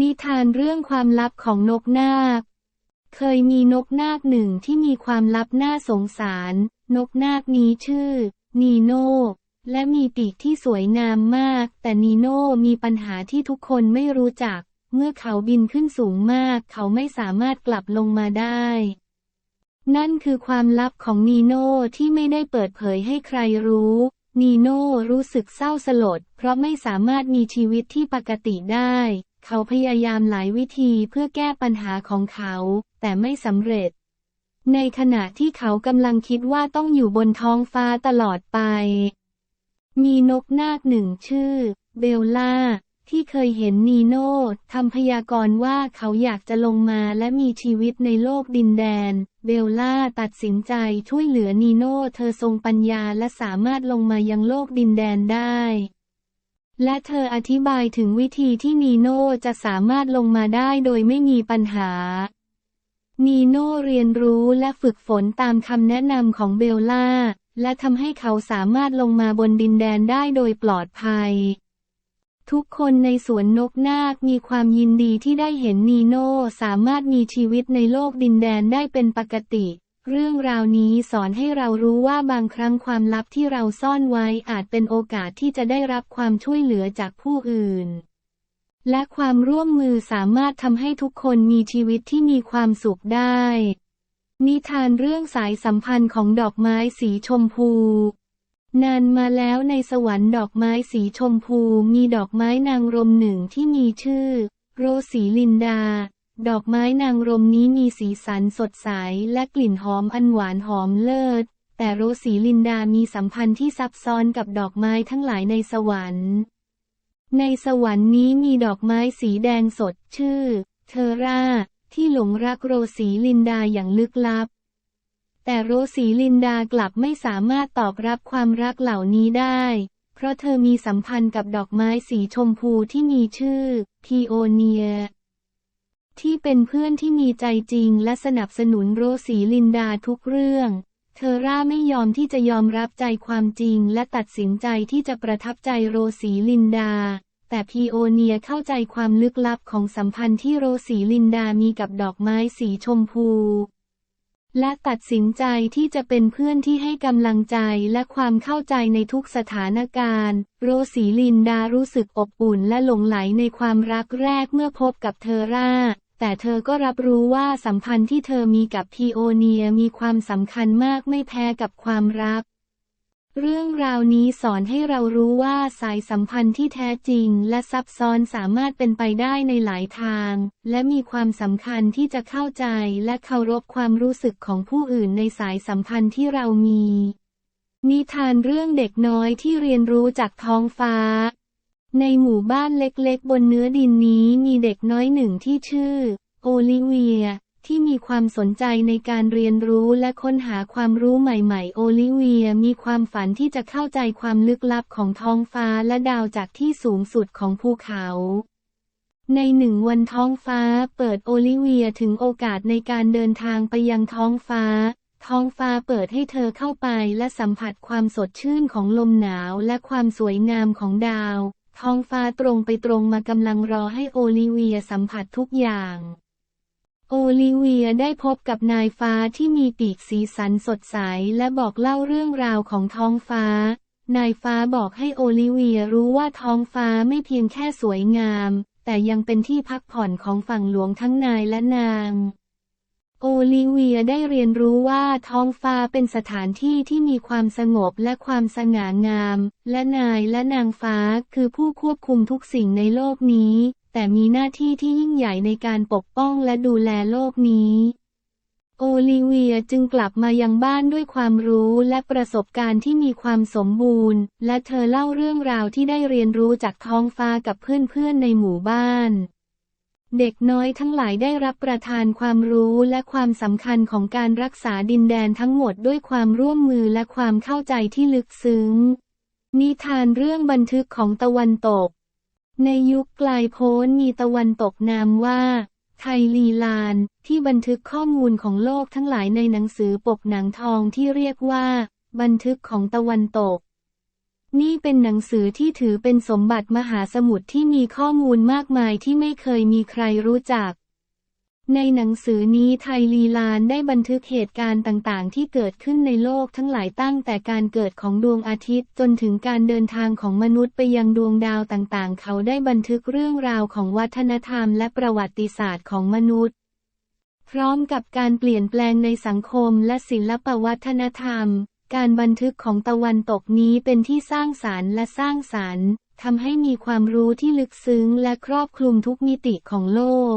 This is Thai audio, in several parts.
นิทานเรื่องความลับของนกนาค เคยมีนกนาคหนึ่งที่มีความลับน่าสงสาร นกนาคนี้ชื่อ นีโน่และมีปีกที่สวยงามมาก แต่นีโน่มีปัญหาที่ทุกคนไม่รู้จัก เมื่อเขาบินขึ้นสูงมาก เขาไม่สามารถกลับลงมาได้ นั่นคือความลับของนีโน่ที่ไม่ได้เปิดเผยให้ใครรู้นีโน่รู้สึกเศร้าสลด เพราะไม่สามารถมีชีวิตที่ปกติได้ เขาพยายามหลายวิธีเพื่อแก้ปัญหาของเขา แต่ไม่สำเร็จ ในขณะที่เขากำลังคิดว่าต้องอยู่บนท้องฟ้าตลอดไป มีนกนาคหนึ่งชื่อ เบลล่า ที่เคยเห็นนีโน่ทำพยากรณ์ว่าเขาอยากจะลงมาและมีชีวิตในโลกดินแดน เบลล่าตัดสินใจช่วยเหลือนีโน่เธอทรงปัญญาและสามารถลงมายังโลกดินแดนได้ และเธออธิบายถึงวิธีที่นีโน่จะสามารถลงมาได้โดยไม่มีปัญหา นีโน่เรียนรู้และฝึกฝนตามคำแนะนำของเบลล่า และทำให้เขาสามารถลงมาบนดินแดนได้โดยปลอดภัย ทุกคนในสวนนกนาคมีความยินดีที่ได้เห็นนีโน่สามารถมีชีวิตในโลกดินแดนได้เป็นปกติ เรื่องราวนี้สอนให้เรารู้ว่าบางครั้งความลับที่เราซ่อนไว้อาจเป็นโอกาสที่จะได้รับความช่วยเหลือจากผู้อื่น และความร่วมมือสามารถทำให้ทุกคนมีชีวิตที่มีความสุขได้ นิทานเรื่องสายสัมพันธ์ของดอกไม้สีชมพู นานมาแล้วในสวรรค์ดอกไม้สีชมพูมีดอกไม้นางรมหนึ่งที่มีชื่อ โรสีลินดา ดอกไม้นางรมนี้มีสีสันสดใสและกลิ่นหอมอันหวานหอมเลิศ แต่โรสีลินดามีสัมพันธ์ที่ซับซ้อนกับดอกไม้ทั้งหลายในสวรรค์ ในสวรรค์นี้มีดอกไม้สีแดงสดชื่อ เทอร่า ที่หลงรักโรสีลินดาอย่างลึกลับ แต่โรสีลินดากลับไม่สามารถตอบรับความรักเหล่านี้ได้ เพราะเธอมีสัมพันธ์กับดอกไม้สีชมพูที่มีชื่อพีโอเนีย ที่เป็นเพื่อนที่มีใจจริงและสนับสนุนโรสีลินดาทุกเรื่อง เธอร่าไม่ยอมที่จะยอมรับใจความจริงและตัดสินใจที่จะประทับใจโรสีลินดา แต่พีโอเนียเข้าใจความลึกลับของสัมพันธ์ที่โรสีลินดามีกับดอกไม้สีชมพู และตัดสินใจที่จะเป็นเพื่อนที่ให้กำลังใจและความเข้าใจในทุกสถานการณ์ โรสีลินดารู้สึกอบอุ่นและหลงไหลในความรักแรกเมื่อพบกับเทอร่า แต่เธอก็รับรู้ว่าสัมพันธ์ที่เธอมีกับพีโอเนียมีความสำคัญมากไม่แพ้กับความรัก เรื่องราวนี้สอนให้เรารู้ว่าสายสัมพันธ์ที่แท้จริงและซับซ้อนสามารถเป็นไปได้ในหลายทาง และมีความสำคัญที่จะเข้าใจและเคารพความรู้สึกของผู้อื่นในสายสัมพันธ์ที่เรามี นิทานเรื่องเด็กน้อยที่เรียนรู้จากท้องฟ้า ในหมู่บ้านเล็กๆ บนเนื้อดินนี้มีเด็กน้อยหนึ่งที่ชื่อ โอลิเวีย ที่มีความสนใจในการเรียนรู้และค้นหาความรู้ใหม่ๆ โอลิเวียมีความฝันที่จะเข้าใจความลึกลับของท้องฟ้าและดาวจากที่สูงสุดของภูเขา ในหนึ่งวันท้องฟ้าเปิดโอลิเวียถึงโอกาสในการเดินทางไปยังท้องฟ้าท้องฟ้าเปิดให้เธอเข้าไปและสัมผัสความสดชื่นของลมหนาวและความสวยงามของดาว ท้องฟ้าตรงไปตรงมากำลังรอให้โอลิเวียสัมผัสทุกอย่าง โอลิเวียได้พบกับนายฟ้าที่มีปีกสีสันสดใสและบอกเล่าเรื่องราวของท้องฟ้า นายฟ้าบอกให้โอลิเวียรู้ว่าท้องฟ้าไม่เพียงแค่สวยงาม แต่ยังเป็นที่พักผ่อนของฝั่งหลวงทั้งนายและนาง โอลิเวียได้เรียนรู้ว่าท้องฟ้าเป็นสถานที่ที่มีความสงบและความสง่างาม และนายและนางฟ้าคือผู้ควบคุมทุกสิ่งในโลกนี้ แต่มีหน้าที่ที่ยิ่งใหญ่ในการปกป้องและดูแลโลกนี้ โอลิเวียจึงกลับมายังบ้านด้วยความรู้และประสบการณ์ที่มีความสมบูรณ์ และเธอเล่าเรื่องราวที่ได้เรียนรู้จากท้องฟ้ากับเพื่อนๆในหมู่บ้าน เด็กน้อยทั้งหลายได้รับประทานความรู้และความสำคัญของการรักษาดินแดนทั้งหมดด้วยความร่วมมือและความเข้าใจที่ลึกซึ้ง นิทานเรื่องบันทึกของตะวันตก ในยุคกลโพ้นมีตะวันตกนามว่า ไทลีลาน ที่บันทึกข้อมูลของโลกทั้งหลายในหนังสือปกหนังทองที่เรียกว่า บันทึกของตะวันตก นี่เป็นหนังสือที่ถือเป็นสมบัติมหาสมุทรที่มีข้อมูลมากมายที่ไม่เคยมีใครรู้จัก ในหนังสือนี้ไทยลีลานได้บันทึกเหตุการณ์ต่างๆ ที่เกิดขึ้นในโลกทั้งหลายตั้งแต่การเกิดของดวงอาทิตย์จนถึงการเดินทางของมนุษย์ไปยังดวงดาวต่างๆ เขาได้บันทึกเรื่องราวของวัฒนธรรมและประวัติศาสตร์ของมนุษย์ พร้อมกับการเปลี่ยนแปลงในสังคมและศิลปวัฒนธรรม การบันทึกของตะวันตกนี้เป็นที่สร้างสารรค์และสร้างสรรค์ทำให้มีความรู้ที่ลึกซึ้งและครอบคลุมทุกมิติของโลก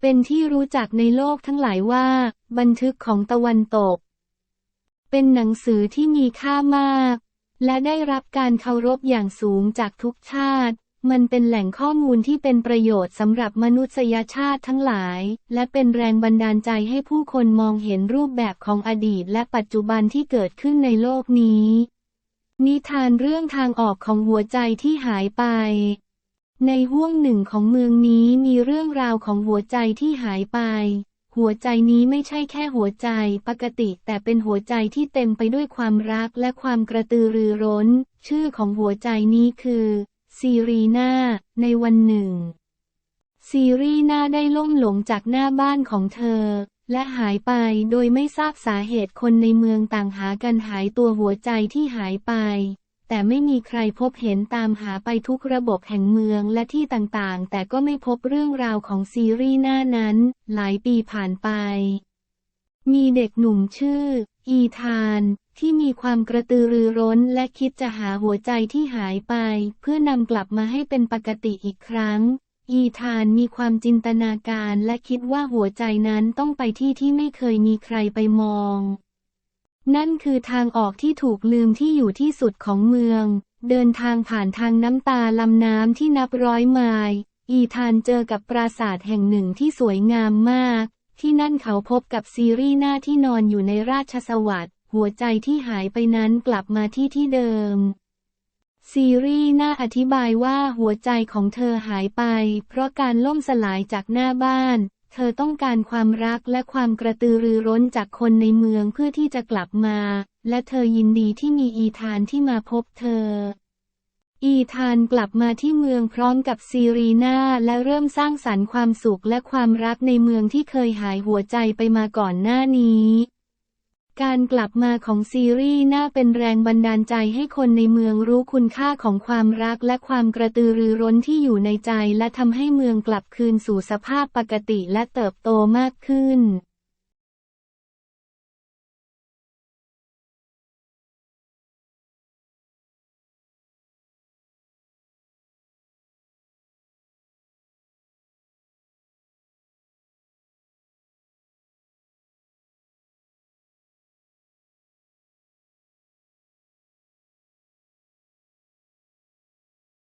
เป็นที่รู้จักในโลกทั้งหลายว่า บันทึกของตะวันตก เป็นหนังสือที่มีค่ามาก และได้รับการเคารพอย่างสูงจากทุกชาติ มันเป็นแหล่งข้อมูลที่เป็นประโยชน์สำหรับมนุษยชาติทั้งหลาย และเป็นแรงบันดาลใจให้ผู้คนมองเห็นรูปแบบของอดีตและปัจจุบันที่เกิดขึ้นในโลกนี้ นิทานเรื่องทางออกของหัวใจที่หายไป ในห้วงหนึ่งของเมืองนี้มีเรื่องราวของหัวใจที่หายไป หัวใจนี้ไม่ใช่แค่หัวใจปกติ แต่เป็นหัวใจที่เต็มไปด้วยความรักและความกระตือรือร้น ชื่อของหัวใจนี้คือ ซีรีนา ในวันหนึ่ง ซีรีนาได้ล่มหลงจากหน้าบ้านของเธอ และหายไปโดยไม่ทราบสาเหตุคนในเมืองต่างหากันหายตัวหัวใจที่หายไป แต่ไม่มีใครพบเห็นตามหาไปทุกระบบแห่งเมืองและที่ต่างๆ แต่ก็ไม่พบเรื่องราวของซีรีนานั้น หลายปีผ่านไป มีเด็กหนุ่มชื่อ อีธาน ที่มีความกระตือรือร้นและคิดจะหาหัวใจที่หายไป เพื่อนำกลับมาให้เป็นปกติอีกครั้ง อีธานมีความจินตนาการและคิดว่าหัวใจนั้นต้องไปที่ที่ไม่เคยมีใครไปมอง นั่นคือทางออกที่ถูกลืมที่อยู่ที่สุดของเมือง เดินทางผ่านทางน้ำตาลำน้ำที่นับร้อยไมล์อีธานเจอกับปราสาทแห่งหนึ่งที่สวยงามมาก ที่นั่นเขาพบกับซีรีหน้าที่นอนอยู่ในราชสวัสดิ์ หัวใจที่หายไปนั้นกลับมาที่ที่เดิม ซีรีน่าอธิบายว่าหัวใจของเธอหายไป เพราะการล่มสลายจากหน้าบ้าน เธอต้องการความรักและความกระตือรือร้นจากคนในเมืองเพื่อที่จะกลับมา และเธอยินดีที่มีอีธานที่มาพบเธออีธานกลับมาที่เมืองพร้อมกับซีรีนาและเริ่มสร้างสรรค์ความสุขและความรักในเมืองที่เคยหายหัวใจไปมาก่อนหน้านี้ การกลับมาของซีรีส์น่าเป็นแรงบันดาลใจให้คนในเมืองรู้คุณค่าของความรักและความกระตือรือร้นที่อยู่ในใจและทำให้เมืองกลับคืนสู่สภาพปกติและเติบโตมากขึ้น